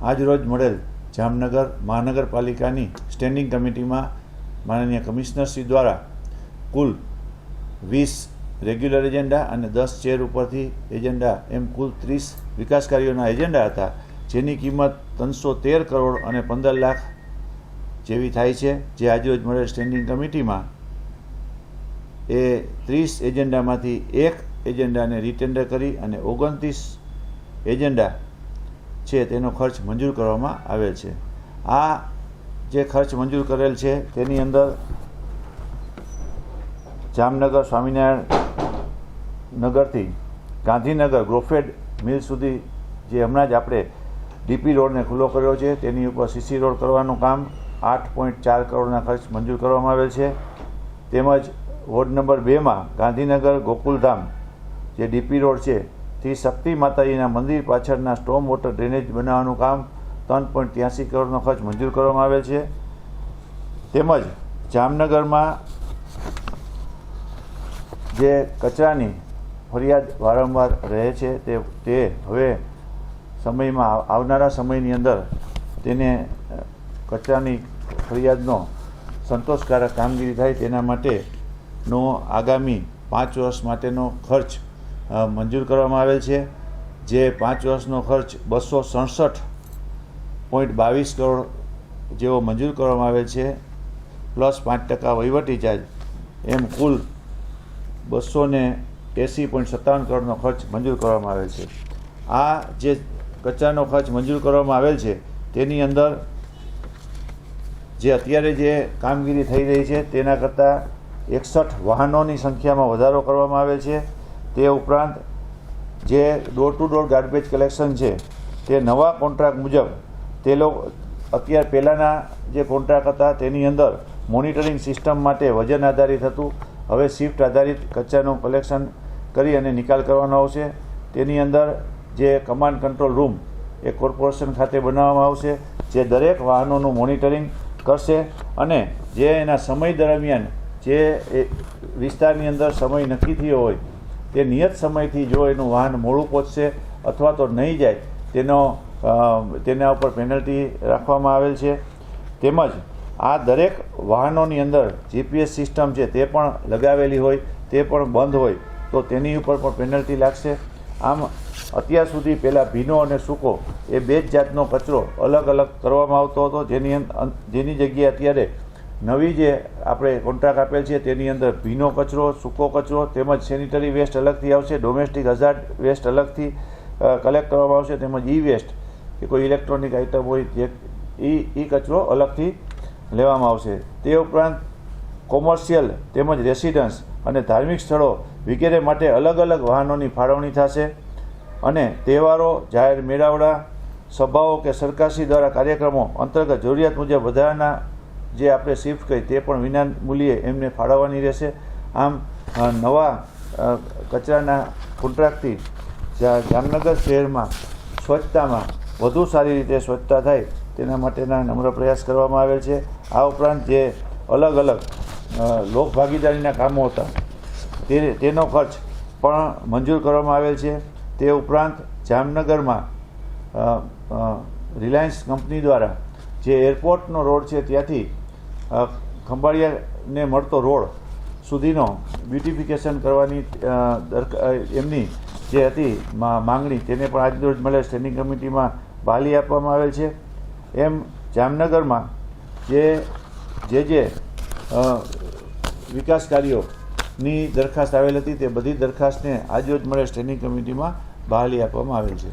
આજરોજ મળેલ જામનગર મહાનગરપાલિકાની સ્ટેન્ડિંગ કમિટીમાં માનનીય કમિશનરશ્રી દ્વારા કુલ વીસ રેગ્યુલર એજન્ડા અને દસ ચેર ઉપરથી એજન્ડા એમ કુલ ત્રીસ વિકાસ કાર્યોના એજન્ડા હતા, જેની કિંમત ત્રણસો તેર કરોડ અને પંદર લાખ જેવી થાય છે. જે આજરોજ મળેલ સ્ટેન્ડિંગ કમિટીમાં એ ત્રીસ એજન્ડામાંથી એક એજન્ડાને રીટેન્ડર કરી અને ઓગણત્રીસ એજન્ડા છે તેનો ખર્ચ મંજૂર કરવામાં આવેલ છે. આ જે ખર્ચ મંજૂર કરેલ છે, તેની અંદર જામનગર સ્વામિનારાયણ નગરથી ગાંધીનગર ગ્રોફેડ મિલ સુધી જે હમણાં જ આપણે ડીપી રોડને ખુલ્લો કર્યો છે, તેની ઉપર સીસી રોડ કરવાનું કામ આઠ પોઈન્ટ ચાર કરોડના ખર્ચ મંજૂર કરવામાં આવેલ છે. તેમજ વોર્ડ નંબર બેમાં ગાંધીનગર ગોકુલધામ જે ડીપી રોડ છે થી શક્તિ માતાજીના મંદિર પાછળના સ્ટોમ વોટર ડ્રેનેજ બનાવવાનું કામ ત્રણ પોઈન્ટ ત્યાસી કરોડનો ખર્ચ મંજૂર કરવામાં આવેલ છે. તેમજ જામનગરમાં જે કચરાની ફરિયાદ વારંવાર રહે છે તે તે હવે સમયમાં આવનારા સમયની અંદર તેને કચરાની ફરિયાદનો સંતોષકારક કામગીરી થાય તેના માટેનો આગામી પાંચ વર્ષ માટેનો ખર્ચ મંજૂર કરવામાં આવેલ છે, જે પાંચ વર્ષનો ખર્ચ બસો સડસઠ પોઈન્ટ બાવીસ કરોડ જેવો મંજૂર કરવામાં આવેલ છે, પ્લસ પાંચ ટકા વહીવટી ચાર્જ, એમ કુલ બસો ને એંસી પોઈન્ટ સત્તાવન કરોડનો ખર્ચ મંજૂર કરવામાં આવેલ છે. આ જે કચરાનો ખર્ચ મંજૂર કરવામાં આવેલ છે, તેની અંદર જે અત્યારે જે કામગીરી થઈ રહી છે, તેના કરતાં એકસઠ વાહનોની સંખ્યામાં વધારો કરવામાં આવેલ છે તે ઉપરાંત જે door to door garbage collection છે, તે નવા કોન્ટ્રાક્ટ મુજબ તે લોકો અત્યાર પહેલાંના જે કોન્ટ્રાક્ટ હતા તેની અંદર મોનિટરિંગ સિસ્ટમ માટે વજન આધારિત હતું. હવે શિફ્ટ આધારિત કચરાનું કલેક્શન કરી અને નિકાલ કરવાનો આવશે. તેની અંદર જે કમાન્ડ કંટ્રોલ રૂમ એ કોર્પોરેશન ખાતે બનાવવામાં આવશે, જે દરેક વાહનોનું મોનિટરિંગ કરશે અને જે એના સમય દરમિયાન જે વિસ્તારની અંદર સમય નક્કી થયો હોય તે નિયત સમયથી જો એનું વાહન મોડું પહોંચશે અથવા તો નહીં જાય, તેનો તેના ઉપર પેનલ્ટી રાખવામાં આવેલ છે. તેમજ આ દરેક વાહનોની અંદર જીપીએસ સિસ્ટમ છે તે પણ લગાવેલી હોય, તે પણ બંધ હોય, તો તેની ઉપર પણ પેનલ્ટી લાગશે. આમ અત્યાર સુધી પહેલાં ભીનો અને સૂકો એ બે જ જાતનો કચરો અલગ અલગ કરવામાં આવતો હતો. જેની જેની જગ્યાએ અત્યારે નવી જે આપણે કોન્ટ્રાક્ટ આપેલ છે, તેની અંદર ભીનો કચરો, સૂકો કચરો તેમજ સેનિટરી વેસ્ટ અલગથી આવશે ડોમેસ્ટિક હઝાર્ડ વેસ્ટ અલગથી કલેક્ટ કરવામાં આવશે, તેમજ ઈ વેસ્ટ કે કોઈ ઇલેક્ટ્રોનિક આઇટમ હોય, જે ઈ ઈ કચરો અલગથી લેવામાં આવશે. તે ઉપરાંત કોમર્શિયલ તેમજ રેસિડન્સ અને ધાર્મિક સ્થળો વગેરે માટે અલગ અલગ વાહનોની ફાળવણી થશે અને તહેવારો, જાહેર મેળાવડા, સભાઓ કે સરકારશ્રી દ્વારા કાર્યક્રમો અંતર્ગત જરૂરિયાત મુજબ વધારાના જે આપણે શિફ્ટ કરી તે પણ વિના મૂલ્યે એમને ફાળવવાની રહેશે. આમ નવા કચરાના કોન્ટ્રાક્ટથી જામનગર શહેરમાં સ્વચ્છતામાં વધુ સારી રીતે સ્વચ્છતા થાય તેના માટેના નમ્ર પ્રયાસ કરવામાં આવેલ છે. આ ઉપરાંત જે અલગ અલગ લોકભાગીદારીના લોક ભાગીદારીના કામો હતા તે, તેનો ખર્ચ પણ મંજૂર કરવામાં આવેલ છે. તે ઉપરાંત જામનગરમાં રિલાયન્સ કંપની દ્વારા જે એરપોર્ટનો રોડ છે ત્યાંથી ખંભાળિયાને મળતો રોડ સુધીનો બ્યુટિફિકેશન કરવાની એમની જે હતી માંગણી, તેને પણ આજરોજ મળે સ્ટેન્ડિંગ કમિટીમાં બહાલી આપવામાં આવેલ છે. એમ જામનગરમાં જે જે જે વિકાસ કાર્યોની દરખાસ્ત આવેલ હતી, તે બધી દરખાસ્તને આજરોજ મળે સ્ટેન્ડિંગ કમિટીમાં બહાલી આપવામાં આવેલ છે.